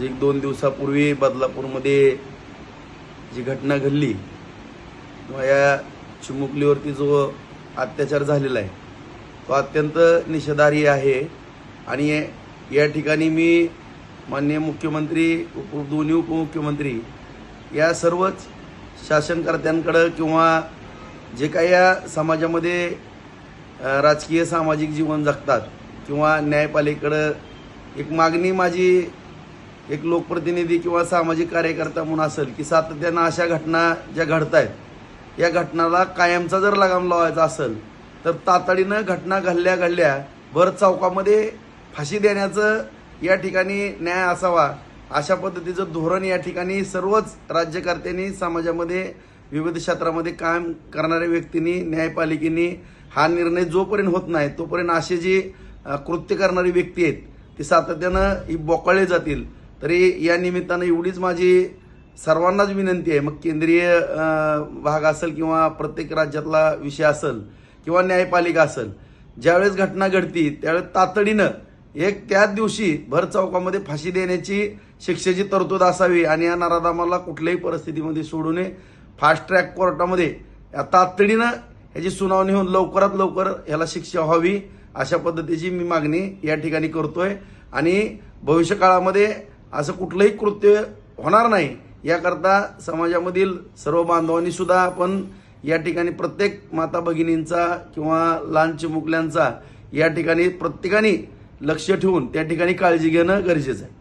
म्हणजे एक दोन दिवसापूर्वी बदलापूरमध्ये जी घटना घडली किंवा या चिमुकलीवरती जो अत्याचार झालेला आहे तो अत्यंत निषेधार्ह आहे. आणि या ठिकाणी मी माननीय मुख्यमंत्री उप दोन्ही उपमुख्यमंत्री या सर्वच शासनकर्त्यांकडं किंवा जे काही या समाजामध्ये राजकीय सामाजिक जीवन जगतात किंवा न्यायपालिकेकडं एक मागणी माझी एक लोकप्रतिनिधी किंवा सामाजिक कार्यकर्ता म्हणून असेल की सातत्यानं अशा घटना ज्या घडत आहेत या घटनाला कायमचा जर लगाम लावायचा असेल तर तातडीनं घटना घडल्या घडल्या भर चौकामध्ये फाशी देण्याचं या ठिकाणी न्याय असावा अशा पद्धतीचं धोरण या ठिकाणी सर्वच राज्यकर्त्यांनी समाजामध्ये विविध क्षेत्रामध्ये काम करणाऱ्या व्यक्तींनी न्यायपालिकेने हा निर्णय जोपर्यंत होत नाही तोपर्यंत असे जी कृत्य करणारी व्यक्ती आहेत ती सातत्यानं ही बोकाळले जातील. तरी या निमित्तानं एवढीच माझी सर्वांनाच विनंती आहे. मग केंद्रीय भाग असेल किंवा प्रत्येक राज्यातला विषय असेल किंवा न्यायपालिका असेल ज्यावेळेस घटना घडती त्यावेळेस तातडीनं एक त्याच दिवशी भर चौकामध्ये फाशी देण्याची शिक्षेची तरतूद असावी आणि या नराधामाला कुठल्याही परिस्थितीमध्ये सोडू नये. फास्ट ट्रॅक कोर्टामध्ये या तातडीनं ह्याची सुनावणी होऊन लवकरात लवकर ह्याला शिक्षा व्हावी अशा पद्धतीची मी मागणी या ठिकाणी करतोय. आणि भविष्यकाळामध्ये असं कुठलंही कृत्य होणार नाही. याकरता समाजामधील सर्व बांधवांनी सुद्धा आपण या ठिकाणी प्रत्येक माता भगिनींचा किंवा लहान चिमुकल्यांचा या ठिकाणी प्रत्येकाने लक्ष ठेवून त्या ठिकाणी काळजी घेणं गरजेचं आहे.